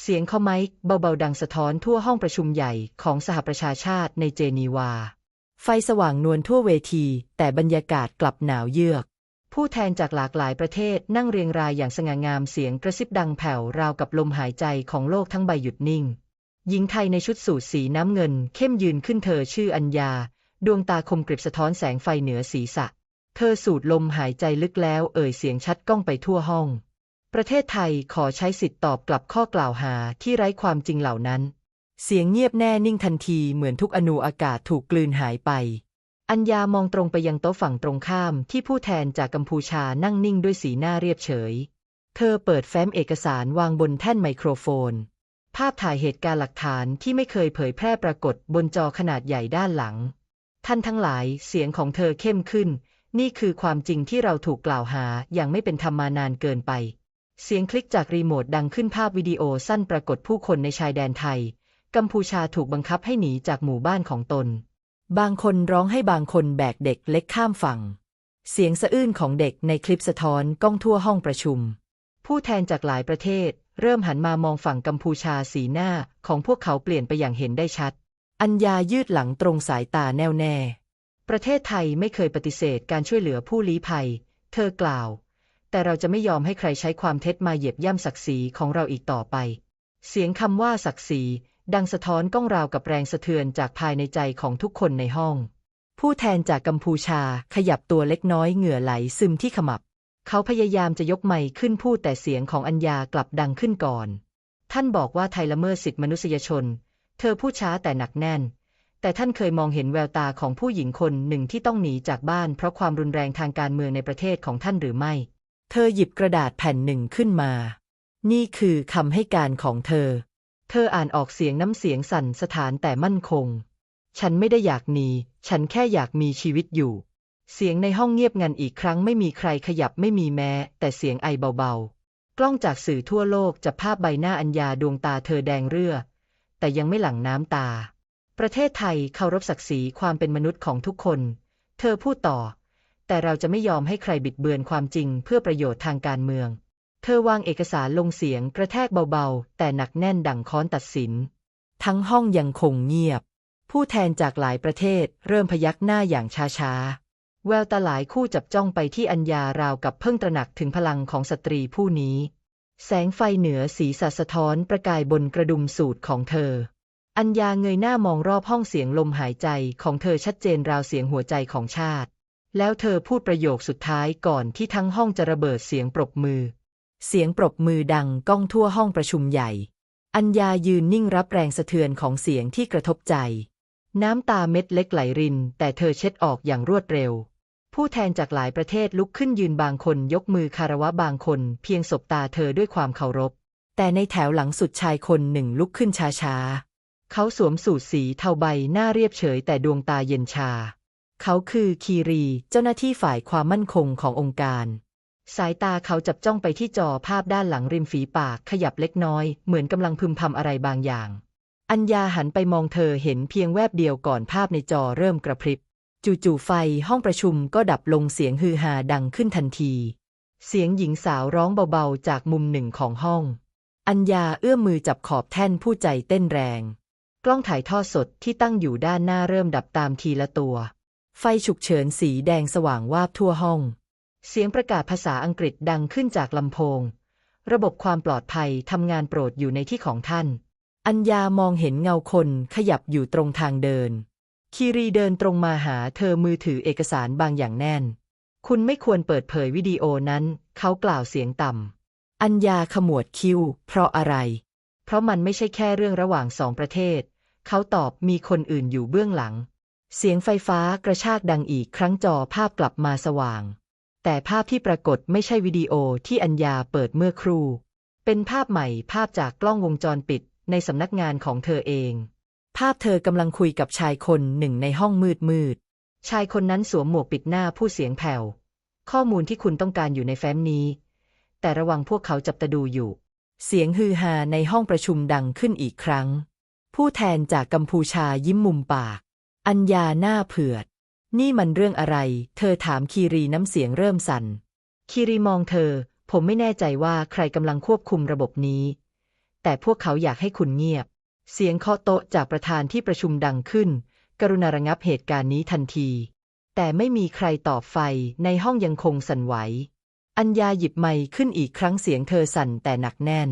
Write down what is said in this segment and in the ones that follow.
เสียงเขาไมค์เบาๆดังสะท้อนทั่วห้องประชุมใหญ่ของสหประชาชาติในเจนีวา ไฟสว่างนวลทั่วเวที แต่บรรยากาศกลับหนาวเยือก ผู้แทนจากหลากหลายประเทศนั่งเรียงรายอย่างสง่างามเสียงกระซิบดังแผ่วราวกับลมหายใจของโลกทั้งใบหยุดนิ่ง หญิงไทยในชุดสูทสีน้ำเงิน เข้มยืนขึ้นเธอชื่ออัญญา ดวงตาคมกริบสะท้อนแสงไฟเหนือศีรษะ เธอสูดลมหายใจลึกแล้วเอ่ยเสียงชัดก้องไปทั่วห้อง ประเทศไทยขอใช้สิทธิ์ตอบกลับข้อกล่าวหาที่ไร้ความจริงเหล่านั้น เสียงเงียบแน่นิ่งทันทีเหมือนทุกอนูอากาศถูกกลืนหายไป อัญญามองตรงไปยังโต๊ะฝั่งตรงข้ามที่ผู้แทนจากกัมพูชานั่งนิ่งด้วยสีหน้าเรียบเฉย เธอเปิดแฟ้มเอกสารวางบนแท่นไมโครโฟน ภาพถ่ายเหตุการณ์หลักฐานที่ไม่เคยเผยแพร่ปรากฏบนจอขนาดใหญ่ด้านหลัง ท่านทั้งหลายเสียงของเธอเข้มขึ้น นี่คือความจริงที่เราถูกกล่าวหาอย่างไม่เป็นธรรมานานเกินไป เสียงคลิกจากรีโมทดังขึ้นภาพวิดีโอสั้นปรากฏผู้คนในชายแดนไทย กัมพูชาถูกบังคับให้หนีจากหมู่บ้านของตน บางคนร้องให้บางคนแบกเด็กเล็กข้ามฝั่ง เสียงสะอื้นของเด็กในคลิปสะท้อนก้องทั่วห้องประชุม ผู้แทนจากหลายประเทศ เริ่มหันมามองฝั่งกัมพูชาสีหน้าของพวกเขาเปลี่ยนไปอย่างเห็นได้ชัด อัญญายืดหลังตรงสายตาแน่วแน่ ประเทศไทยไม่เคยปฏิเสธการช่วยเหลือผู้ลี้ภัย เธอกล่าว แต่เราจะไม่ยอมให้ใครใช้ความเท็จมาเหยียบย่ำศักดิ์ศรีของเราอีกต่อไป เสียงคำว่าศักดิ์ศรีดังสะท้อนก้องราวกับแรงสะเทือนจากภายในใจของทุกคนในห้อง ผู้แทนจากกัมพูชาขยับตัวเล็กน้อยเหงื่อไหลซึมที่ขมับ เขาพยายามจะยกไมค์ขึ้นพูดแต่เสียงของอัญญากลับดังขึ้นก่อน ท่านบอกว่าไทยละเมิดสิทธิมนุษยชน เธอพูดช้าแต่หนักแน่น แต่ท่านเคยมองเห็นแววตาของผู้หญิงคนหนึ่งที่ต้องหนีจากบ้าน เพราะความรุนแรงทางการเมืองในประเทศของท่านหรือไม่ เธอหยิบกระดาษแผ่นหนึ่งขึ้นมา นี่คือคำให้การของเธอ เธออ่านออกเสียงน้ำเสียงสั่นสถานแต่มั่นคง ฉันไม่ได้อยากหนี ฉันแค่อยากมีชีวิตอยู่ เสียงในห้องเงียบงันอีกครั้งไม่มีใครขยับไม่มีแม้ แต่เสียงไอเบาๆ กล้องจากสื่อทั่วโลกจะภาพใบหน้าอัญญาดวงตาเธอแดงเรื่อ แต่ยังไม่หลั่งน้ำตา ประเทศไทยเคารพศักดิ์ศรีความเป็นมนุษย์ของทุกคน เธอพูดต่อ แต่เราจะไม่ยอมให้ใครบิดเบือนความจริงเพื่อประโยชน์ทางการเมือง เธอวางเอกสารลงเสียงกระแทกเบาๆ แต่หนักแน่นดั่งค้อนตัดสิน ทั้งห้องยังคงเงียบ ผู้แทนจากหลายประเทศเริ่มพยักหน้าอย่างช้าๆ แววตาหลายคู่จับจ้องไปที่อัญญาราวกับเพิ่งตระหนักถึงพลังของสตรีผู้นี้ แสงไฟเหนือสีสัสะท้อนประกายบนกระดุมสูทของเธออัญญาเงยหน้ามองรอบห้องเสียงลมหายใจของเธอชัดเจนราวเสียงหัวใจของชาติ แล้วเธอพูดประโยคสุดท้ายก่อนที่ทั้งห้องจะระเบิดเสียงปรบมือ เสียงปรบมือดังก้องทั่วห้องประชุมใหญ่ อัญญายืนนิ่งรับแรงสะเทือนของเสียงที่กระทบใจ น้ำตาเม็ดเล็กไหลริน แต่เธอเช็ดออกอย่างรวดเร็ว ผู้แทนจากหลายประเทศลุกขึ้นยืนบางคนยกมือคารวะบางคน เพียงสบตาเธอด้วยความเคารพ แต่ในแถวหลังสุดชายคนหนึ่งลุกขึ้นช้าๆ เขาสวมสูทสีเทาใบหน้าเรียบเฉยแต่ดวงตาเย็นชา เขาคือคีรี เจ้าหน้าที่ฝ่ายความมั่นคงขององค์การ สายตาเขาจับจ้องไปที่จอภาพด้านหลังริมฝีปากขยับเล็กน้อย เหมือนกำลังพึมพำอะไรบางอย่าง อัญญาหันไปมองเธอเห็นเพียงแวบเดียวก่อนภาพในจอเริ่มกระพริบ จู่ๆไฟห้องประชุมก็ดับลงเสียงฮือฮาดังขึ้นทันที เสียงหญิงสาวร้องเบาๆจากมุมหนึ่งของห้อง อัญญาเอื้อมมือจับขอบแท่นผู้ใจเต้นแรง กล้องถ่ายทอดสดที่ตั้งอยู่ด้านหน้าเริ่มดับตามทีละตัว ไฟฉุกเฉินสีแดงสว่างวาบทั่วห้อง เสียงประกาศภาษาอังกฤษดังขึ้นจากลำโพง ระบบความปลอดภัยทำงานโปรดอยู่ในที่ของท่าน อัญญามองเห็นเงาคนขยับอยู่ตรงทางเดิน คีรีเดินตรงมาหาเธอมือถือเอกสารบางอย่างแน่น คุณไม่ควรเปิดเผยวิดีโอนั้น เขากล่าวเสียงต่ำ อัญญาขมวดคิ้ว เพราะอะไร เพราะมันไม่ใช่แค่เรื่องระหว่างสองประเทศ เขาตอบมีคนอื่นอยู่เบื้องหลัง เสียงไฟฟ้ากระชากดังอีกครั้งจอภาพกลับมาสว่าง แต่ภาพที่ปรากฏไม่ใช่วิดีโอที่อัญญาเปิดเมื่อครู่ เป็นภาพใหม่ภาพจากกล้องวงจรปิดในสำนักงานของเธอเอง ภาพเธอกำลังคุยกับชายคนหนึ่งในห้องมืดมืด ชายคนนั้นสวมหมวกปิดหน้าผู้เสียงแผ่ว ข้อมูลที่คุณต้องการอยู่ในแฟ้มนี้ แต่ระวังพวกเขาจับตาดูอยู่ เสียงฮือฮาในห้องประชุมดังขึ้นอีกครั้ง ผู้แทนจากกัมพูชายิ้มมุมปาก อัญญาหน้าเผือด นี่มันเรื่องอะไร เธอถามคีรีน้ำเสียงเริ่มสั่น คีรีมองเธอ ผมไม่แน่ใจว่าใครกำลังควบคุมระบบนี้ แต่พวกเขาอยากให้คุณเงียบ เสียงเคาะโต๊ะจากประธานที่ประชุมดังขึ้น กรุณาระงับเหตุการณ์นี้ทันที แต่ไม่มีใครตอบไฟ ในห้องยังคงสั่นไหว อัญญาหยิบไมค์ขึ้นอีกครั้งเสียงเธอสั่นแต่หนักแน่น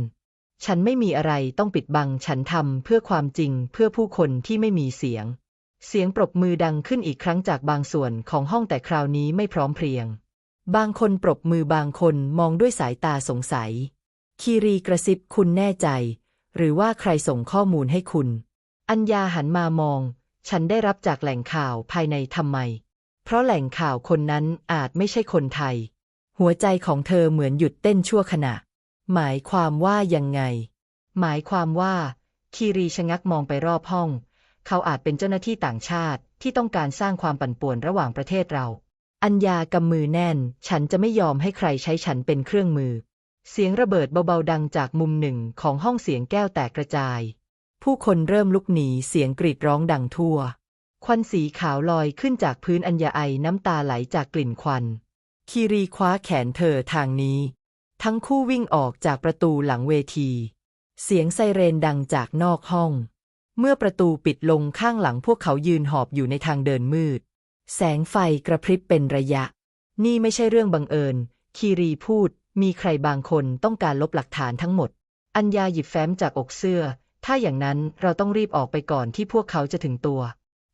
ฉันไม่มีอะไรต้องปิดบัง ฉันทำเพื่อความจริงเพื่อผู้คนที่ไม่มีเสียง เสียงปรบมือดังขึ้นอีกครั้งจากบางส่วนของห้องแต่คราวนี้ไม่พร้อมเพรียง บางคนปรบมือบางคนมองด้วยสายตาสงสัย คีรีกระซิบคุณแน่ใจ หรือว่าใครส่งข้อมูลให้คุณ อัญญาหันมามอง ฉันได้รับจากแหล่งข่าวภายในทำไม เพราะแหล่งข่าวคนนั้นอาจไม่ใช่คนไทย หัวใจของเธอเหมือนหยุดเต้นชั่วขณะ หมายความว่ายังไง หมายความว่า คีรีชะงักมองไปรอบห้อง เขาอาจเป็นเจ้าหน้าที่ต่างชาติที่ต้องการสร้างความปั่นป่วนระหว่างประเทศเรา อัญญากำมือแน่น ฉันจะไม่ยอมให้ใครใช้ฉันเป็นเครื่องมือ เสียงระเบิดเบาๆดังจากมุมหนึ่งของห้องเสียงแก้วแตกกระจาย ผู้คนเริ่มลุกหนีเสียงกรีดร้องดังทั่ว ควันสีขาวลอยขึ้นจากพื้นอัญญาไอน้ำตาไหลจากกลิ่นควัน คีรีคว้าแขนเธอทางนี้ ทั้งคู่วิ่งออกจากประตูหลังเวที เสียงไซเรนดังจากนอกห้อง เมื่อประตูปิดลงข้างหลังพวกเขายืนหอบอยู่ในทางเดินมืด แสงไฟกระพริบเป็นระยะ นี่ไม่ใช่เรื่องบังเอิญ คีรีพูด มีใครบางคนต้องการลบหลักฐานทั้งหมด อัญญาหยิบแฟ้มจากอกเสื้อ ถ้าอย่างนั้นเราต้องรีบออกไปก่อนที่พวกเขาจะถึงตัว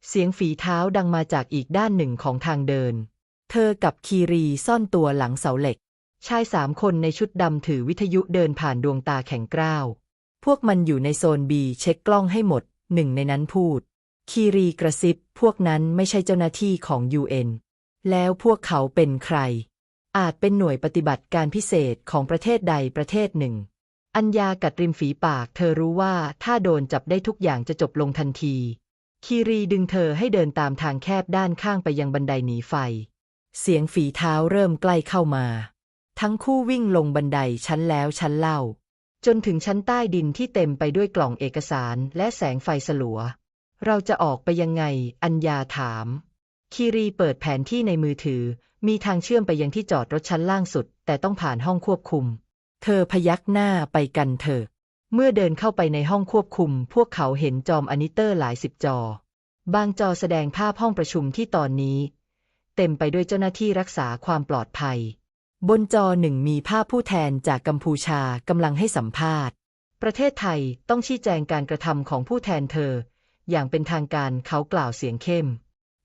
เสียงฝีเท้าดังมาจากอีกด้านหนึ่งของทางเดิน เธอกับคีรีซ่อนตัวหลังเสาเหล็ก ชายสามคนในชุดดำถือวิทยุเดินผ่านดวงตาแข็งกร้าว พวกมันอยู่ในโซนบีเช็คกล้องให้หมด หนึ่งในนั้นพูด คีรีกระซิบ พวกนั้นไม่ใช่เจ้าหน้าที่ของ UN แล้วพวกเขาเป็นใคร อาจเป็นหน่วยปฏิบัติการพิเศษของประเทศใดประเทศหนึ่ง อัญญากัดริมฝีปาก เธอรู้ว่าถ้าโดนจับได้ทุกอย่างจะจบลงทันที คีรีดึงเธอให้เดินตามทางแคบด้านข้างไปยังบันไดหนีไฟ เสียงฝีเท้าเริ่มใกล้เข้ามา ทั้งคู่วิ่งลงบันไดชั้นแล้วชั้นเล่า จนถึงชั้นใต้ดินที่เต็มไปด้วยกล่องเอกสารและแสงไฟสลัว เราจะออกไปยังไง อัญญาถาม คีรีเปิดแผนที่ในมือถือ มีทางเชื่อมไปยังที่จอดรถชั้นล่างสุด แต่ต้องผ่านห้องควบคุม เธอพยักหน้าไปกันเถอะ เมื่อเดินเข้าไปในห้องควบคุม พวกเขาเห็นจอมอนิเตอร์หลายสิบจอ บางจอแสดงภาพห้องประชุมที่ตอนนี้ เต็มไปด้วยเจ้าหน้าที่รักษาความปลอดภัย บนจอหนึ่งมีภาพผู้แทนจากกัมพูชากำลังให้สัมภาษณ์ ประเทศไทยต้องชี้แจงการกระทำของผู้แทนเธอ อย่างเป็นทางการเขากล่าวเสียงเข้ม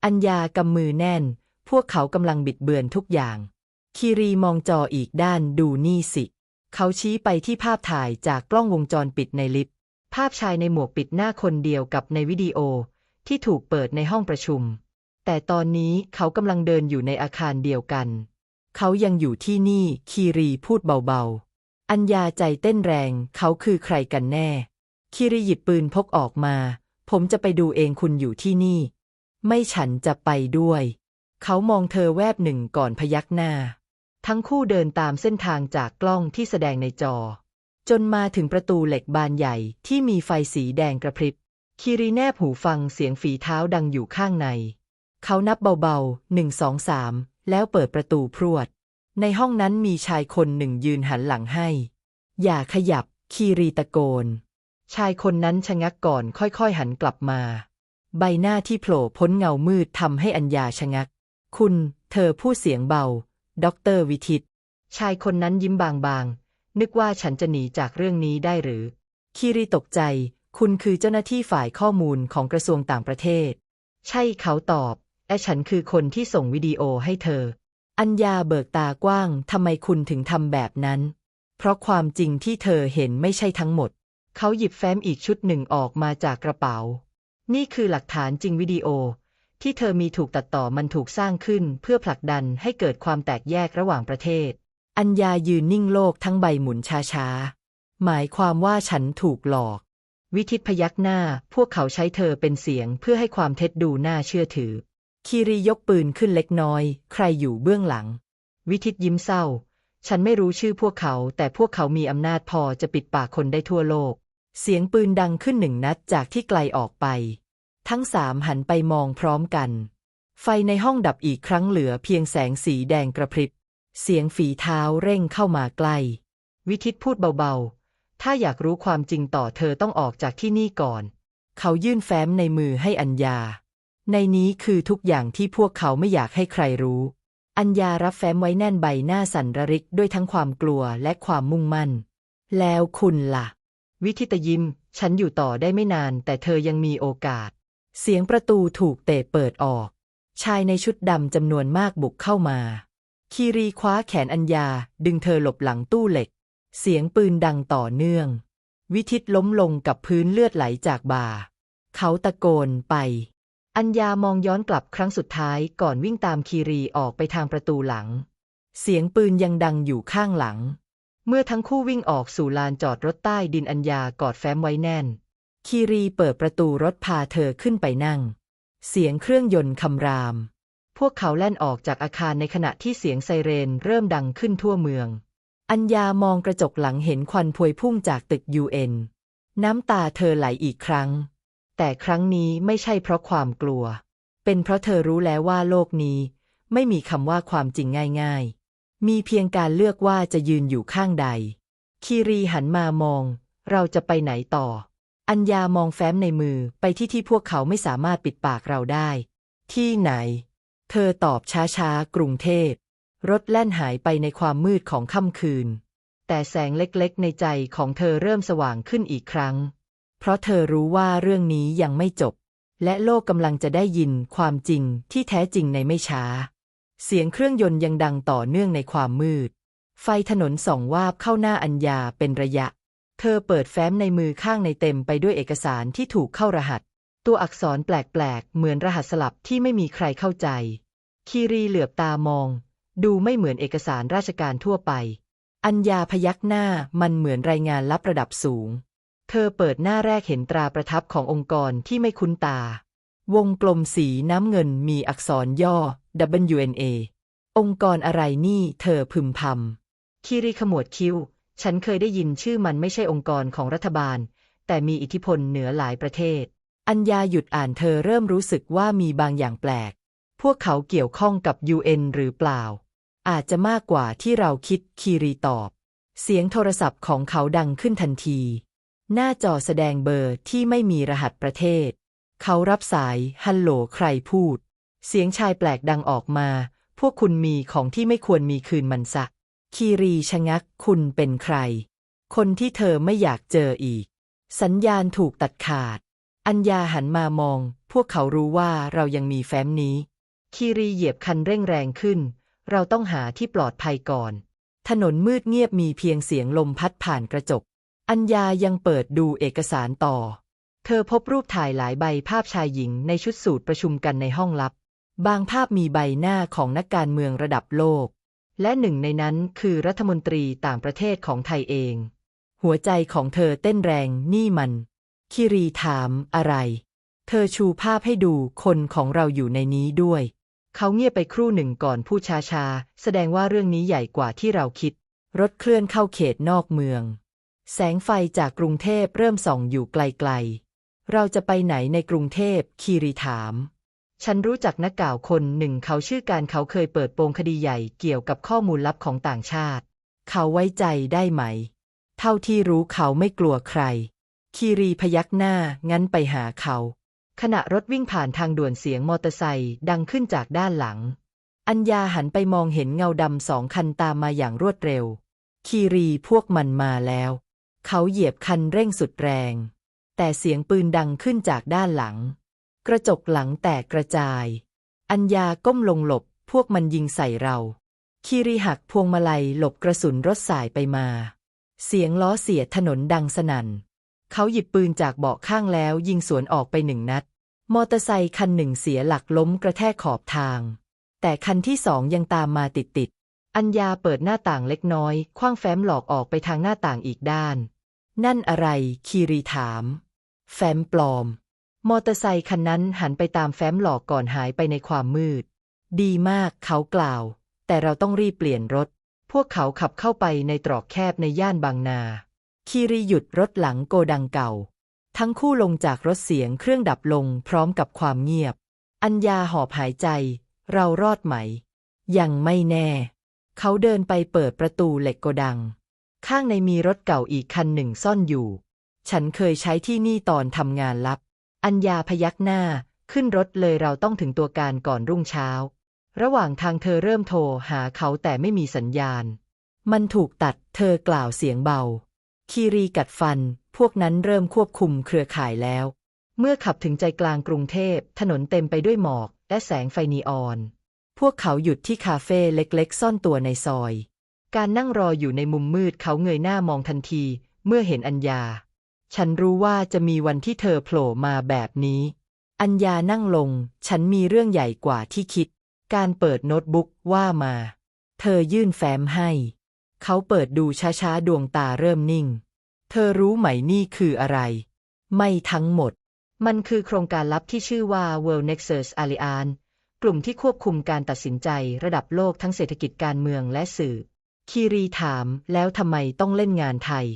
อัญญากำมือแน่น พวกเขากำลังบิดเบือนทุกอย่าง คีรีมองจออีกด้านดูนี่สิ เขาชี้ไปที่ภาพถ่ายจากกล้องวงจรปิดในลิฟต์ ภาพชายในหมวกปิดหน้าคนเดียวกับในวิดีโอที่ถูกเปิดในห้องประชุม แต่ตอนนี้เขากำลังเดินอยู่ในอาคารเดียวกัน เขายังอยู่ที่นี่ คีรีพูดเบาๆ อัญญาใจเต้นแรง เขาคือใครกันแน่ คีรีหยิบปืนพกออกมา ผมจะไปดูเองคุณอยู่ที่นี่ ไม่ฉันจะไปด้วย เขามองเธอแวบหนึ่งก่อนพยักหน้า ทั้งคู่เดินตามเส้นทางจากกล้องที่แสดงในจอ จนมาถึงประตูเหล็กบานใหญ่ที่มีไฟสีแดงกระพริบ คีรีแนบหูฟังเสียงฝีเท้าดังอยู่ข้างใน เขานับเบาๆหนึ่งสองสาม แล้วเปิดประตูพรวด ในห้องนั้นมีชายคนหนึ่งยืนหันหลังให้ อย่าขยับ คีรีตะโกน ชายคนนั้นชะงักก่อนค่อยๆหันกลับมา ใบหน้าที่โผล่พ้นเงามืดทำให้อัญญาชะงัก คุณ เธอพูดเสียงเบา ด็อกเตอร์วิทิต ชายคนนั้นยิ้มบางๆ นึกว่าฉันจะหนีจากเรื่องนี้ได้หรือ คีรีตกใจ คุณคือเจ้าหน้าที่ฝ่ายข้อมูลของกระทรวงต่างประเทศ ใช่เขาตอบ และฉันคือคนที่ส่งวิดีโอให้เธอ อัญญาเบิกตากว้างทำไมคุณถึงทำแบบนั้น เพราะความจริงที่เธอเห็นไม่ใช่ทั้งหมด เขาหยิบแฟ้มอีกชุดหนึ่งออกมาจากกระเป๋า นี่คือหลักฐานจริงวิดีโอ ที่เธอมีถูกตัดต่อมันถูกสร้างขึ้นเพื่อผลักดันให้เกิดความแตกแยกระหว่างประเทศ อัญญายืนนิ่งโลกทั้งใบหมุนช้าๆ หมายความว่าฉันถูกหลอกวิทิตพยักหน้า พวกเขาใช้เธอเป็นเสียงเพื่อให้ความเท็จดูน่าเชื่อถือ คีรียกปืนขึ้นเล็กน้อย ใครอยู่เบื้องหลัง วิทิตยิ้มเศร้า ฉันไม่รู้ชื่อพวกเขา แต่พวกเขามีอำนาจพอจะปิดปากคนได้ทั่วโลก เสียงปืนดังขึ้นหนึ่งนัดจากที่ไกลออกไป ทั้งสามหันไปมองพร้อมกัน ไฟในห้องดับอีกครั้งเหลือเพียงแสงสีแดงกระพริบ เสียงฝีเท้าเร่งเข้ามาใกล้ วิทิตพูดเบาๆ ถ้าถ้าอยากรู้ความจริงต่อเธอต้องออกจากที่นี่ก่อน เขายื่นแฟ้มในมือให้อัญญา ในนี้คือทุกอย่างที่พวกเขาไม่อยากให้ใครรู้ อัญญารับแฟ้มไว้แน่นใบหน้าสั่นระริกด้วยทั้งความกลัวและความมุ่งมั่น แล้วคุณล่ะ วิทิตยิ้มฉันอยู่ต่อได้ไม่นาน แต่เธอยังมีโอกาส เสียงประตูถูกเตะเปิดออก ชายในชุดดำจำนวนมากบุกเข้ามา คีรีคว้าแขนอัญญาดึงเธอหลบหลังตู้เหล็ก เสียงปืนดังต่อเนื่อง วิทิตล้มลงกับพื้นเลือดไหลจากบ่า เขาตะโกนไป อัญญามองย้อนกลับครั้งสุดท้ายก่อนวิ่งตามคีรีออกไปทางประตูหลัง เสียงปืนยังดังอยู่ข้างหลัง เมื่อทั้งคู่วิ่งออกสู่ลานจอดรถใต้ดินอัญญากอดแฟ้มไว้แน่น คีรีเปิดประตูรถพาเธอขึ้นไปนั่ง เสียงเครื่องยนต์คำราม พวกเขาแล่นออกจากอาคารในขณะที่เสียงไซเรนเริ่มดังขึ้นทั่วเมือง อัญญามองกระจกหลังเห็นควันพวยพุ่งจากตึกยูเอ็นน้ำตาเธอไหลอีกครั้ง แต่ครั้งนี้ไม่ใช่เพราะความกลัว เป็นเพราะเธอรู้แล้วว่าโลกนี้ ไม่มีคำว่าความจริงง่าย ๆ มีเพียงการเลือกว่าจะยืนอยู่ข้างใด คีรีหันมามอง เราจะไปไหนต่อ อัญญามองแฟ้มในมือไปที่ที่พวกเขาไม่สามารถปิดปากเราได้ ที่ไหน เธอตอบช้าๆ กรุงเทพ รถแล่นหายไปในความมืดของค่ำคืน แต่แสงเล็กๆ ในใจของเธอเริ่มสว่างขึ้นอีกครั้ง เพราะเธอรู้ว่าเรื่องนี้ยังไม่จบ และโลกกำลังจะได้ยินความจริงที่แท้จริงในไม่ช้า เสียงเครื่องยนต์ยังดังต่อเนื่องในความมืด ไฟถนนส่องวาบเข้าหน้าอัญญาเป็นระยะ เธอเปิดแฟ้มในมือข้างในเต็มไปด้วยเอกสารที่ถูกเข้ารหัส ตัวอักษรแปลกๆ เหมือนรหัสสลับที่ไม่มีใครเข้าใจ คีรีเหลือบตามอง ดูไม่เหมือนเอกสารราชการทั่วไป อัญญาพยักหน้ามันเหมือนรายงานลับระดับสูง เธอเปิดหน้าแรกเห็นตราประทับขององค์กรที่ไม่คุ้นตา วงกลมสีน้ำเงินมีอักษรย่อ WNA องค์กรอะไรนี่เธอพึมพำคีรีขมวดคิ้ว ฉันเคยได้ยินชื่อมันไม่ใช่องค์กรของรัฐบาล แต่มีอิทธิพลเหนือหลายประเทศ อัญญาหยุดอ่านเธอเริ่มรู้สึกว่ามีบางอย่างแปลก พวกเขาเกี่ยวข้องกับ UN หรือเปล่า อาจจะมากกว่าที่เราคิดคีรีตอบ เสียงโทรศัพท์ของเขาดังขึ้นทันที หน้าจอแสดงเบอร์ที่ไม่มีรหัสประเทศ เขารับสาย ฮัลโหล ใครพูด เสียงชายแปลกดังออกมา พวกคุณมีของที่ไม่ควรมีคืนมันสักคีรีชะงัก คุณเป็นใคร คนที่เธอไม่อยากเจออีก สัญญาณถูกตัดขาด อัญญาหันมามอง พวกเขารู้ว่าเรายังมีแฟ้มนี้ คีรีเหยียบคันเร่งแรงขึ้น เราต้องหาที่ปลอดภัยก่อน ถนนมืดเงียบมีเพียงเสียงลมพัดผ่านกระจก อัญญายังเปิดดูเอกสารต่อ เธอพบรูปถ่ายหลายใบภาพชายหญิงในชุดสูทประชุมกันในห้องลับ บางภาพมีใบหน้าของนักการเมืองระดับโลก และหนึ่งในนั้นคือรัฐมนตรีต่างประเทศของไทยเอง หัวใจของเธอเต้นแรงนี่มัน คิรีถามอะไร เธอชูภาพให้ดูคนของเราอยู่ในนี้ด้วย เขาเงียบไปครู่หนึ่งก่อนพูดช้าๆ แสดงว่าเรื่องนี้ใหญ่กว่าที่เราคิด รถเคลื่อนเข้าเขตนอกเมือง แสงไฟจากกรุงเทพเริ่มส่องอยู่ไกลๆ เราจะไปไหนในกรุงเทพ คีรีถาม ฉันรู้จักนักก่าวคนหนึ่งเขาชื่อการเขาเคยเปิดโปงคดีใหญ่เกี่ยวกับข้อมูลลับของต่างชาติ เขาไว้ใจได้ไหม เท่าที่รู้เขาไม่กลัวใคร คีรีพยักหน้า งั้นไปหาเขา ขณะรถวิ่งผ่านทางด่วนเสียงมอเตอร์ไซค์ดังขึ้นจากด้านหลัง อัญญาหันไปมองเห็นเงาดำสองคันตามมาอย่างรวดเร็ว คีรีพวกมันมาแล้ว เขาเหยียบคันเร่งสุดแรง แต่เสียงปืนดังขึ้นจากด้านหลัง กระจกหลังแตกกระจาย อัญญาก้มลงหลบ พวกมันยิงใส่เรา คีรีหักพวงมาลัยหลบกระสุนรถสายไปมา เสียงล้อเสียถนนดังสนั่น เขาหยิบปืนจากเบาะข้างแล้วยิงสวนออกไปหนึ่งนัด มอเตอร์ไซคันหนึ่งเสียหลักล้มกระแทกขอบทาง แต่คันที่สองยังตามมาติดติดๆอัญญาเปิดหน้าต่างเล็กน้อย คว้างแฟ้มหลอกออกไปทางหน้าต่างอีกด้าน นั่นอะไร คีรีถาม แฟ้มปลอม มอเตอร์ไซคันนั้นหันไปตามแฟ้มหลอกก่อนหายไปในความมืด ดีมากเขากล่าว แต่เราต้องรีบเปลี่ยนรถ พวกเขาขับเข้าไปในตรอกแคบในย่านบางนา คีรีหยุดรถหลังโกดังเก่า ทั้งคู่ลงจากรถเสียงเครื่องดับลงพร้อมกับความเงียบ อัญญาหอบหายใจ เรารอดไหม ยังไม่แน่ เขาเดินไปเปิดประตูเหล็กโกดัง ข้างในมีรถเก่าอีกคันหนึ่งซ่อนอยู่ ฉันเคยใช้ที่นี่ตอนทำงานลับ อัญญาพยักหน้า ขึ้นรถเลยเราต้องถึงตัวการก่อนรุ่งเช้า ระหว่างทางเธอเริ่มโทรหาเขาแต่ไม่มีสัญญาณ มันถูกตัด เธอกล่าวเสียงเบา คีรีกัดฟัน พวกนั้นเริ่มควบคุมเครือข่ายแล้ว เมื่อขับถึงใจกลางกรุงเทพ ถนนเต็มไปด้วยหมอกและแสงไฟนีออน พวกเขาหยุดที่คาเฟ่เล็กๆ ซ่อนตัวในซอย การนั่งรออยู่ในมุมมืดเขาเงยหน้ามองทันที เมื่อเห็นอัญญา ฉันรู้ว่าจะมีวันที่เธอโผล่มาแบบนี้ อัญญานั่งลง ฉันมีเรื่องใหญ่กว่าที่คิด การเปิดโน้ตบุ๊กว่ามา เธอยื่นแฟ้มให้ เขาเปิดดูช้าๆ ดวงตาเริ่มนิ่ง เธอรู้ไหมนี่คืออะไร ไม่ทั้งหมด มันคือโครงการลับที่ชื่อว่า World Nexus Alliance กลุ่มที่ควบคุมการตัดสินใจระดับโลกทั้งเศรษฐกิจการเมืองและสื่อ คีรีถามแล้วทำไมต้องเล่นงานไทย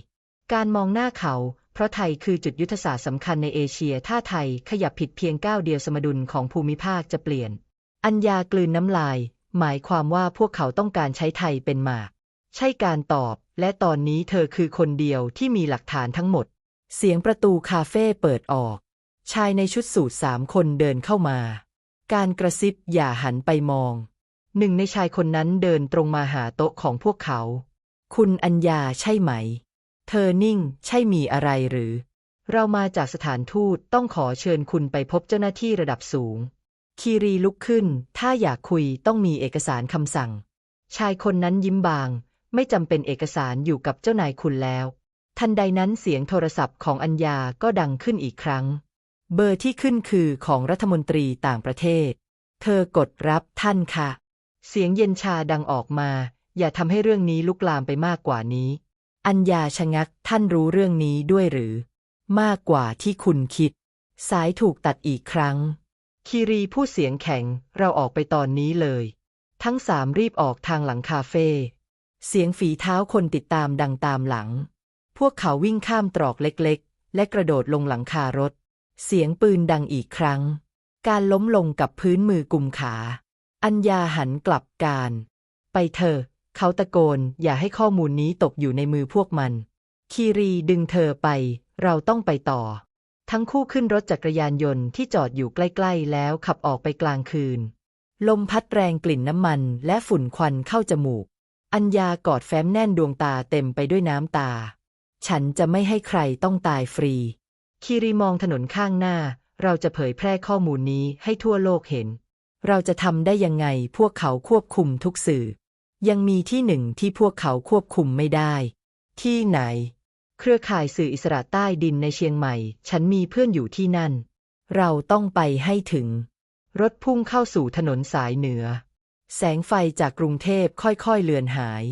การมองหน้าเขา เพราะไทยคือจุดยุทธศาสตร์สำคัญในเอเชีย ถ้าไทยขยับผิดเพียงก้าวเดียวสมดุลของภูมิภาคจะเปลี่ยน อัญญากลืนน้ำลาย หมายความว่าพวกเขาต้องการใช้ไทยเป็นหมาก ใช่การตอบ และตอนนี้เธอคือคนเดียวที่มีหลักฐานทั้งหมด เสียงประตูคาเฟ่เปิดออก ชายในชุดสูทสามคนเดินเข้ามา การกระซิบอย่าหันไปมอง หนึ่งในชายคนนั้นเดินตรงมาหาโต๊ะของพวกเขา คุณอัญญาใช่ไหม เธอนิ่ง ใช่มีอะไรหรือ เรามาจากสถานทูตต้องขอเชิญคุณไปพบเจ้าหน้าที่ระดับสูง คีรีลุกขึ้น ถ้าอยากคุยต้องมีเอกสารคำสั่ง ชายคนนั้นยิ้มบาง ไม่จำเป็นเอกสารอยู่กับเจ้านายคุณแล้ว ทันใดนั้นเสียงโทรศัพท์ของอัญญาก็ดังขึ้นอีกครั้ง เบอร์ที่ขึ้นคือของรัฐมนตรีต่างประเทศ เธอกดรับท่านค่ะ เสียงเย็นชาดังออกมา อย่าทำให้เรื่องนี้ลุกลามไปมากกว่านี้ อัญญาชะงักท่านรู้เรื่องนี้ด้วยหรือ มากกว่าที่คุณคิด สายถูกตัดอีกครั้ง คีรีพูดเสียงแข็ง เราออกไปตอนนี้เลย ทั้งสามรีบออกทางหลังคาเฟ่เสียงฝีเท้าคนติดตามดังตามหลัง พวกเขาวิ่งข้ามตรอกเล็กๆ และกระโดดลงหลังคารถ เสียงปืนดังอีกครั้ง การล้มลงกับพื้นมือกุมขา อัญญาหันกลับการ ไปเถอะเขาตะโกน อย่าให้ข้อมูลนี้ตกอยู่ในมือพวกมัน คีรีดึงเธอไป เราต้องไปต่อ ทั้งคู่ขึ้นรถจักรยานยนต์ที่จอดอยู่ใกล้ๆ แล้วขับออกไปกลางคืน ลมพัดแรงกลิ่นน้ำมันและฝุ่นควันเข้าจมูก อัญญากอดแฟ้มแน่นดวงตาเต็มไปด้วยน้ำตา ฉันจะไม่ให้ใครต้องตายฟรี คีรีมองถนนข้างหน้า เราจะเผยแพร่ข้อมูลนี้ให้ทั่วโลกเห็น เราจะทำได้ยังไงพวกเขาควบคุมทุกสื่อ ยังมีที่หนึ่งที่พวกเขาควบคุมไม่ได้ ที่ไหน เครือข่ายสื่ออิสระใต้ดินในเชียงใหม่ ฉันมีเพื่อนอยู่ที่นั่น เราต้องไปให้ถึง รถพุ่งเข้าสู่ถนนสายเหนือ แสงไฟจากกรุงเทพค่อยๆเลือนหาย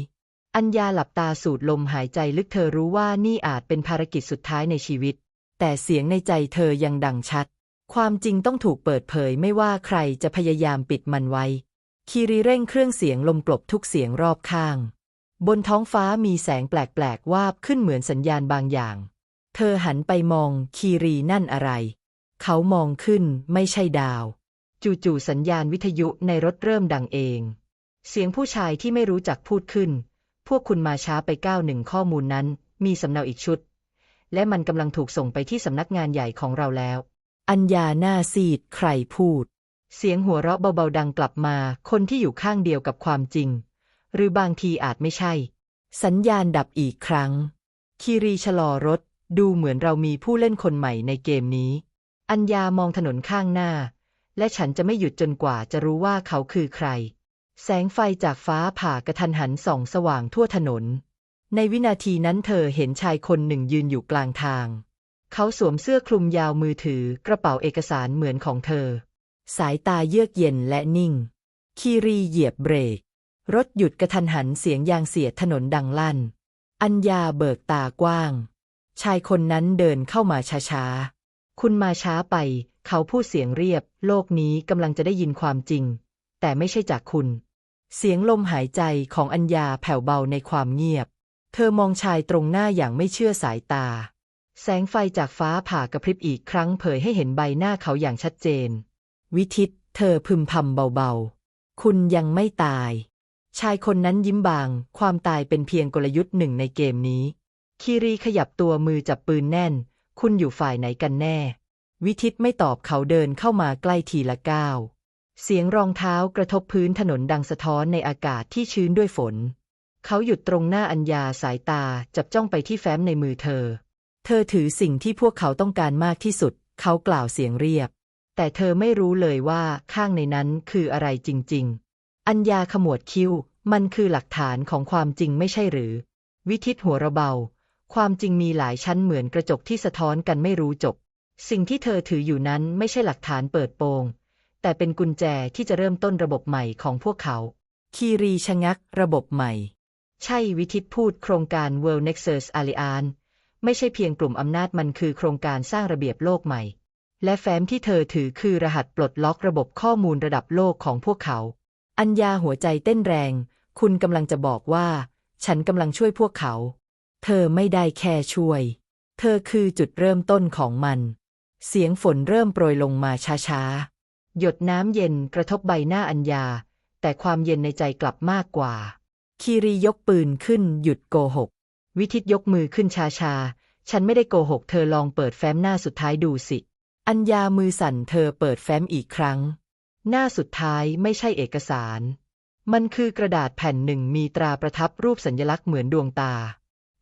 อัญญาหลับตาสูดลมหายใจลึกเธอรู้ว่านี่อาจเป็นภารกิจสุดท้ายในชีวิต แต่เสียงในใจเธอยังดังชัด ความจริงต้องถูกเปิดเผยไม่ว่าใครจะพยายามปิดมันไว้ คีรีเร่งเครื่องเสียงลมกลบทุกเสียงรอบข้าง บนท้องฟ้ามีแสงแปลกๆวาบขึ้นเหมือนสัญญาณบางอย่าง เธอหันไปมองคีรีนั่นอะไร เขามองขึ้นไม่ใช่ดาว จู่ๆสัญญาณวิทยุในรถเริ่มดังเอง เสียงผู้ชายที่ไม่รู้จักพูดขึ้น พวกคุณมาช้าไปก้าวหนึ่งข้อมูลนั้น มีสำเนาอีกชุด และมันกำลังถูกส่งไปที่สำนักงานใหญ่ของเราแล้ว อัญญาหน้าซีดใครพูด เสียงหัวเราะเบาๆดังกลับมา คนที่อยู่ข้างเดียวกับความจริง หรือบางทีอาจไม่ใช่ สัญญาณดับอีกครั้ง คีรีชะลอรถ ดูเหมือนเรามีผู้เล่นคนใหม่ในเกมนี้ อัญญามองถนนข้างหน้า และฉันจะไม่หยุดจนกว่าจะรู้ว่าเขาคือใคร แสงไฟจากฟ้าผ่ากระทันหันส่องสว่างทั่วถนน ในวินาทีนั้นเธอเห็นชายคนหนึ่งยืนอยู่กลางทาง เขาสวมเสื้อคลุมยาวมือถือกระเป๋าเอกสารเหมือนของเธอ สายตาเยือกเย็นและนิ่ง คีรีเหยียบเบรก รถหยุดกระทันหันเสียงยางเสียดถนนดังลั่น อัญญาเบิกตากว้าง ชายคนนั้นเดินเข้ามาช้าๆ คุณมาช้าไป เขาพูดเสียงเรียบ โลกนี้กำลังจะได้ยินความจริง แต่ไม่ใช่จากคุณ เสียงลมหายใจของอัญญาแผ่วเบาในความเงียบ เธอมองชายตรงหน้าอย่างไม่เชื่อสายตา แสงไฟจากฟ้าผ่ากระพริบอีกครั้งเผยให้เห็นใบหน้าเขาอย่างชัดเจน วิทิต เธอพึมพำเบาๆ คุณยังไม่ตาย ชายคนนั้นยิ้มบาง ความตายเป็นเพียงกลยุทธ์หนึ่งในเกมนี้ คีรีขยับตัวมือจับปืนแน่น คุณอยู่ฝ่ายไหนกันแน่ วิทิตไม่ตอบเขาเดินเข้ามาใกล้ทีละก้าว เสียงรองเท้ากระทบพื้นถนนดังสะท้อนในอากาศที่ชื้นด้วยฝน เขาหยุดตรงหน้าอัญญาสายตาจับจ้องไปที่แฟ้มในมือเธอ เธอถือสิ่งที่พวกเขาต้องการมากที่สุด เขากล่าวเสียงเรียบ แต่เธอไม่รู้เลยว่าข้างในนั้นคืออะไรจริง ๆ อัญญาขมวดคิ้ว มันคือหลักฐานของความจริงไม่ใช่หรือ วิทิตหัวเราเบา ความจริงมีหลายชั้นเหมือนกระจกที่สะท้อนกันไม่รู้จบ สิ่งที่เธอถืออยู่นั้นไม่ใช่หลักฐานเปิดโปง แต่เป็นกุญแจที่จะเริ่มต้นระบบใหม่ของพวกเขา คีรีชะงัก ระบบใหม่ ใช่วิทิตพูดโครงการ World Nexus Alliance ไม่ใช่เพียงกลุ่มอำนาจมันคือโครงการสร้างระเบียบโลกใหม่ และแฟ้มที่เธอถือคือรหัสปลดล็อกระบบข้อมูลระดับโลกของพวกเขา อัญญาหัวใจเต้นแรง คุณกำลังจะบอกว่า ฉันกำลังช่วยพวกเขา เธอไม่ได้แค่ช่วย เธอคือจุดเริ่มต้นของมัน เสียงฝนเริ่มโปรยลงมาช้าๆ หยดน้ำเย็นกระทบใบหน้าอัญญา แต่ความเย็นในใจกลับมากกว่า คีรียกปืนขึ้นหยุดโกหก วิทิตยกมือขึ้นช้าๆฉันไม่ได้โกหกเธอลองเปิดแฟ้มหน้าสุดท้ายดูสิ อัญญามือสั่นเธอเปิดแฟ้มอีกครั้ง หน้าสุดท้ายไม่ใช่เอกสาร มันคือกระดาษแผ่นหนึ่งมีตราประทับรูปสัญลักษณ์เหมือนดวงตา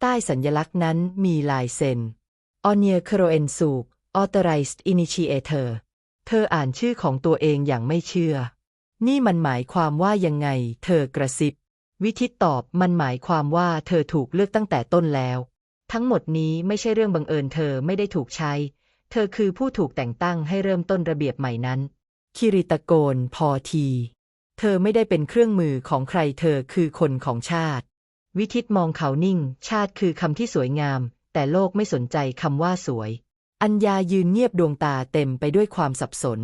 ใต้สัญลักษณ์นั้นมีลายเซ็นออเนียคโรเอนซูก authorized initiator เธออ่านชื่อของตัวเองอย่างไม่เชื่อ นี่มันหมายความว่ายังไง เธอกระซิบ วิทิตตอบมันหมายความว่าเธอถูกเลือกตั้งแต่ต้นแล้ว ทั้งหมดนี้ไม่ใช่เรื่องบังเอิญเธอไม่ได้ถูกใช้ เธอคือผู้ถูกแต่งตั้งให้เริ่มต้นระเบียบใหม่นั้น คิริตะโกนพอที เธอไม่ได้เป็นเครื่องมือของใครเธอคือคนของชาติ วิทิตมองเขานิ่ง ชาติคือคำที่สวยงาม แต่โลกไม่สนใจคำว่าสวย อัญญายืนเงียบดวงตาเต็มไปด้วยความสับสน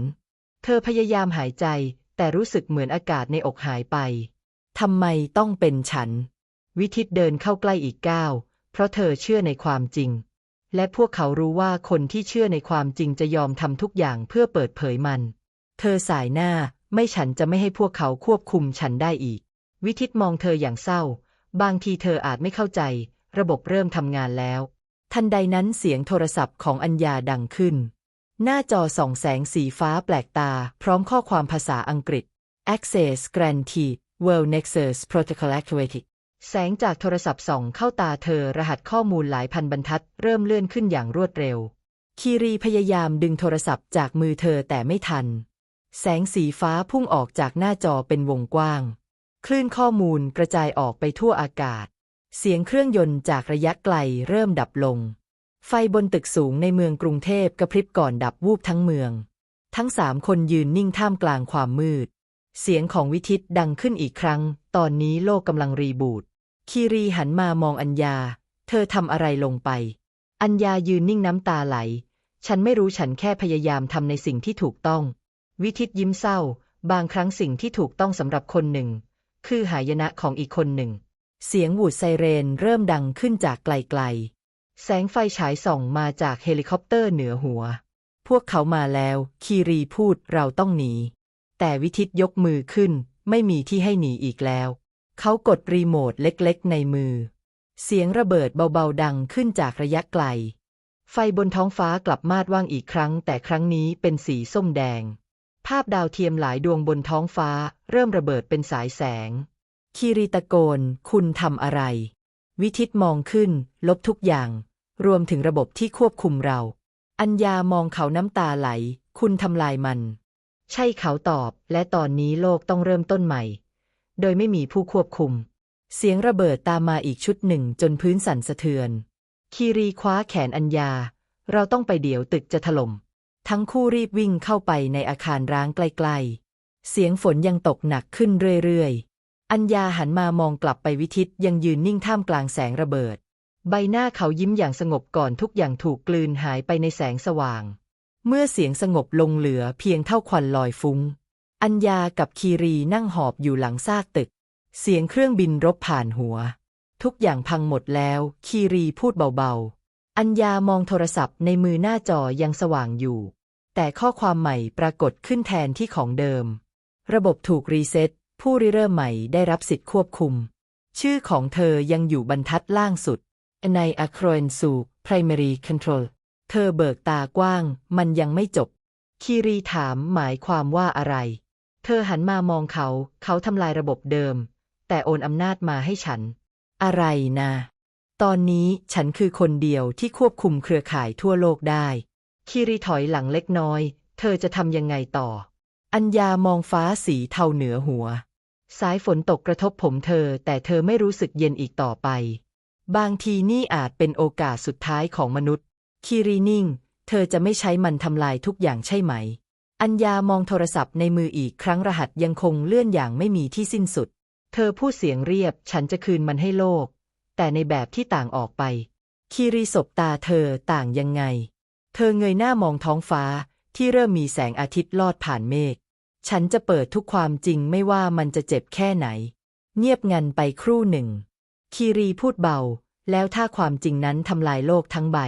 เธอพยายามหายใจ แต่รู้สึกเหมือนอากาศในอกหายไป ทำไมต้องเป็นฉัน วิทิตเดินเข้าใกล้อีกก้าวเพราะเธอเชื่อในความจริง และพวกเขารู้ว่าคนที่เชื่อในความจริงจะยอมทำทุกอย่างเพื่อเปิดเผยมัน เธอสายหน้าไม่ฉันจะไม่ให้พวกเขาควบคุมฉันได้อีก วิทิตมองเธออย่างเศร้า บางทีเธออาจไม่เข้าใจ ระบบเริ่มทำงานแล้ว ทันใดนั้นเสียงโทรศัพท์ของอัญญาดังขึ้น หน้าจอส่องแสงสีฟ้าแปลกตา พร้อมข้อความภาษาอังกฤษ Access Granted World Nexus Protocol Activated แสงจากโทรศัพท์ส่องเข้าตาเธอรหัสข้อมูลหลายพันบรรทัด เริ่มเลื่อนขึ้นอย่างรวดเร็ว คีรีพยายามดึงโทรศัพท์จากมือเธอแต่ไม่ทัน แสงสีฟ้าพุ่งออกจากหน้าจอเป็นวงกว้าง คลื่นข้อมูลกระจายออกไปทั่วอากาศ เสียงเครื่องยนต์จากระยะไกลเริ่มดับลง ไฟบนตึกสูงในเมืองกรุงเทพกระพริบก่อนดับวูบทั้งเมือง ทั้งสามคนยืนนิ่งท่ามกลางความมืด เสียงของวิทิตดังขึ้นอีกครั้ง ตอนนี้โลกกำลังรีบูตคีรีหันมามองอัญญา เธอทำอะไรลงไป อัญญายืนนิ่งน้ำตาไหล ฉันไม่รู้ฉันแค่พยายามทำในสิ่งที่ถูกต้อง วิทิตยิ้มเศร้า บางครั้งสิ่งที่ถูกต้องสำหรับคนหนึ่ง คือหายนะของอีกคนหนึ่ง เสียงหวูดไซเรนเริ่มดังขึ้นจากไกลๆ แสงไฟฉายส่องมาจากเฮลิคอปเตอร์เหนือหัว พวกเขามาแล้ว คีรีพูดเราต้องหนี แต่วิทิตยกมือขึ้น ไม่มีที่ให้หนีอีกแล้ว เขากดรีโมทเล็กๆ ในมือ เสียงระเบิดเบาๆดังขึ้นจากระยะไกล ไฟบนท้องฟ้ากลับมาดว่างอีกครั้ง แต่ครั้งนี้เป็นสีส้มแดง ภาพดาวเทียมหลายดวงบนท้องฟ้า เริ่มระเบิดเป็นสายแสง คีรีตะโกน คุณทำอะไร วิทิตมองขึ้น ลบทุกอย่าง รวมถึงระบบที่ควบคุมเรา อัญญามองเขาน้ำตาไหล คุณทำลายมัน ใช่เขาตอบ และตอนนี้โลกต้องเริ่มต้นใหม่ โดยไม่มีผู้ควบคุม เสียงระเบิดตามมาอีกชุดหนึ่งจนพื้นสั่นสะเทือน คีรีคว้าแขนอัญญา เราต้องไปเดี๋ยวตึกจะถล่ม ทั้งคู่รีบวิ่งเข้าไปในอาคารร้างใกล้ๆ เสียงฝนยังตกหนักขึ้นเรื่อยๆ อัญญาหันมามองกลับไปวิทิตยังยืนนิ่งท่ามกลางแสงระเบิด ใบหน้าเขายิ้มอย่างสงบก่อนทุกอย่างถูกกลืนหายไปในแสงสว่าง เมื่อเสียงสงบลงเหลือเพียงเท่าควันลอยฟุง้ง อัญญากับคีรีนั่งหอบอยู่หลังซากตึก เสียงเครื่องบินรบผ่านหัว ทุกอย่างพังหมดแล้ว คีรีพูดเบาๆ อัญญามองโทรศัพท์ในมือหน้าจอยังสว่างอยู่ แต่ข้อความใหม่ปรากฏขึ้นแทนที่ของเดิม ระบบถูกรีเซ็ตผู้ริเริ่มใหม่ได้รับสิทธิ์ควบคุม ชื่อของเธอยังอยู่บรรทัดล่างสุดใน a c r o n สู่ primary control เธอเบิกตากว้าง มันยังไม่จบ คีรีถามหมายความว่าอะไร เธอหันมามองเขา เขาทำลายระบบเดิม แต่โอนอำนาจมาให้ฉัน อะไรนะ ตอนนี้ฉันคือคนเดียวที่ควบคุมเครือข่ายทั่วโลกได้ คีรีถอยหลังเล็กน้อย เธอจะทำยังไงต่อ อัญญามองฟ้าสีเทาเหนือหัว สายฝนตกกระทบผมเธอ แต่เธอไม่รู้สึกเย็นอีกต่อไป บางทีนี่อาจเป็นโอกาสสุดท้ายของมนุษย์ คีรีนิ่ง เธอจะไม่ใช้มันทำลายทุกอย่างใช่ไหม อัญญามองโทรศัพท์ในมืออีกครั้งรหัสยังคงเลื่อนอย่างไม่มีที่สิ้นสุด เธอพูดเสียงเรียบ ฉันจะคืนมันให้โลก แต่ในแบบที่ต่างออกไป คีรีสบตาเธอต่างยังไง เธอเงยหน้ามองท้องฟ้าที่เริ่มมีแสงอาทิตย์ลอดผ่านเมฆ ฉันจะเปิดทุกความจริงไม่ว่ามันจะเจ็บแค่ไหน เงียบงันไปครู่หนึ่ง คีรีพูดเบา แล้วถ้าความจริงนั้นทำลายโลกทั้งใบ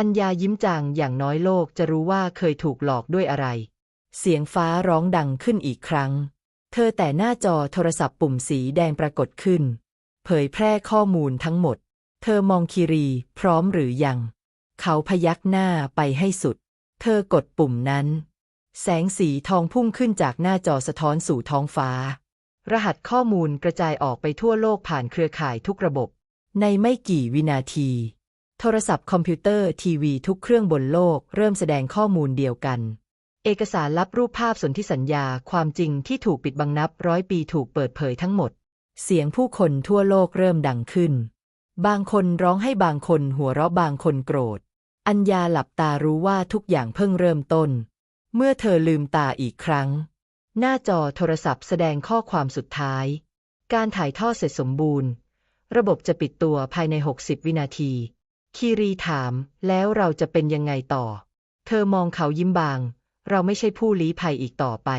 อัญญายิ้มจางอย่างน้อยโลกจะรู้ว่าเคยถูกหลอกด้วยอะไร เสียงฟ้าร้องดังขึ้นอีกครั้ง เธอแต่หน้าจอโทรศัพท์ปุ่มสีแดงปรากฏขึ้น เผยแพร่ข้อมูลทั้งหมด เธอมองคีรีพร้อมหรือยัง เขาพยักหน้าไปให้สุด เธอกดปุ่มนั้น แสงสีทองพุ่งขึ้นจากหน้าจอสะท้อนสู่ท้องฟ้า รหัสข้อมูลกระจายออกไปทั่วโลกผ่านเครือข่ายทุกระบบ ในไม่กี่วินาที โทรศัพท์คอมพิวเตอร์ทีวีทุกเครื่องบนโลก เริ่มแสดงข้อมูลเดียวกัน เอกสารลับรูปภาพสนธิสัญญาความจริงที่ถูกปิดบังนับร้อยปีถูกเปิดเผยทั้งหมด เสียงผู้คนทั่วโลกเริ่มดังขึ้น บางคนร้องให้บางคนหัวเราะบางคนโกรธ อัญญาหลับตารู้ว่าทุกอย่างเพิ่งเริ่มต้น เมื่อเธอลืมตาอีกครั้ง หน้าจอโทรศัพท์แสดงข้อความสุดท้าย การถ่ายทอดเสร็จสมบูรณ์ ระบบจะปิดตัวภายใน 60 วินาที คีรีถาม แล้วเราจะเป็นยังไงต่อ เธอมองเขายิ้มบาง เราไม่ใช่ผู้ลี้ภัยอีกต่อไป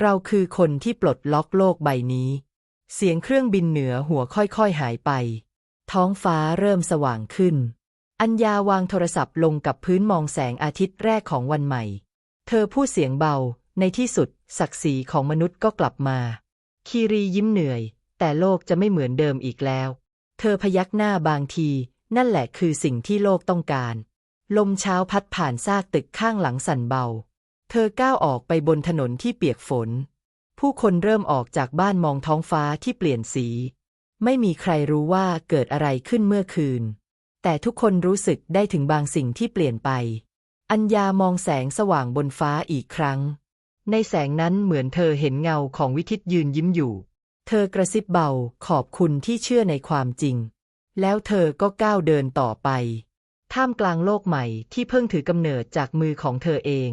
เราคือคนที่ปลดล็อกโลกใบนี้ เสียงเครื่องบินเหนือหัวค่อยๆหายไป ท้องฟ้าเริ่มสว่างขึ้น อัญญาวางโทรศัพท์ลงกับพื้นมองแสงอาทิตย์แรกของวันใหม่ เธอพูดเสียงเบา ในที่สุด ศักดิ์ศรีของมนุษย์ก็กลับมา คีรียิ้มเหนื่อย แต่โลกจะไม่เหมือนเดิมอีกแล้ว เธอพยักหน้าบางที นั่นแหละคือสิ่งที่โลกต้องการ ลมเช้าพัดผ่านซากตึกข้างหลังสั่นเบา เธอก้าวออกไปบนถนนที่เปียกฝน ผู้คนเริ่มออกจากบ้านมองท้องฟ้าที่เปลี่ยนสี ไม่มีใครรู้ว่าเกิดอะไรขึ้นเมื่อคืน แต่ทุกคนรู้สึกได้ถึงบางสิ่งที่เปลี่ยนไป อัญญามองแสงสว่างบนฟ้าอีกครั้ง ในแสงนั้นเหมือนเธอเห็นเงาของวิทิตยืนยิ้มอยู่ เธอกระซิบเบาขอบคุณที่เชื่อในความจริง แล้วเธอก็ก้าวเดินต่อไป ท่ามกลางโลกใหม่ที่เพิ่งถือกำเนิดจากมือของเธอเอง